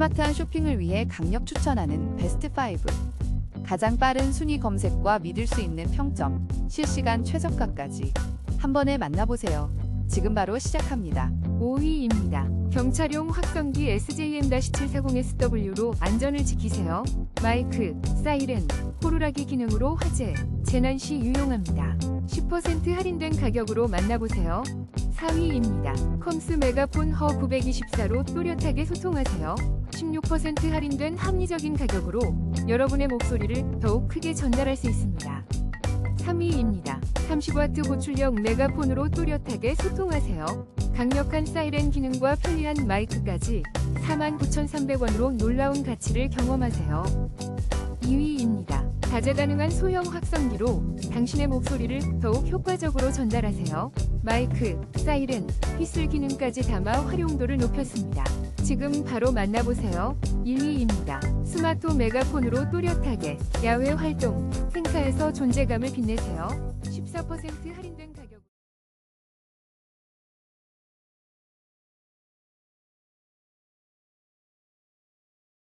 스마트한 쇼핑을 위해 강력 추천하는 베스트 5. 가장 빠른 순위 검색과 믿을 수 있는 평점, 실시간 최저가까지 한 번에 만나보세요. 지금 바로 시작합니다. 5위입니다. 경찰용 확성기 SJM-740SW로 안전을 지키세요. 마이크, 사이렌, 호루라기 기능으로 화재, 재난 시 유용합니다. 10% 할인된 가격으로 만나보세요. 4위입니다. 컴스 메가폰 허 924로 또렷하게 소통하세요. 16% 할인된 합리적인 가격으로 여러분의 목소리를 더욱 크게 전달할 수 있습니다. 3위입니다. 30W 고출력 메가폰으로 또렷하게 소통하세요. 강력한 사이렌 기능과 편리한 마이크까지 49,300원으로 놀라운 가치를 경험하세요. 2위입니다. 다재다능한 소형 확성기로 당신의 목소리를 더욱 효과적으로 전달하세요. 마이크, 사이렌, 휘슬 기능까지 담아 활용도를 높였습니다. 지금 바로 만나보세요. 1위입니다. 스마트 메가폰으로 또렷하게 야외 활동, 행사에서 존재감을 빛내세요. 14% 할인된 가격.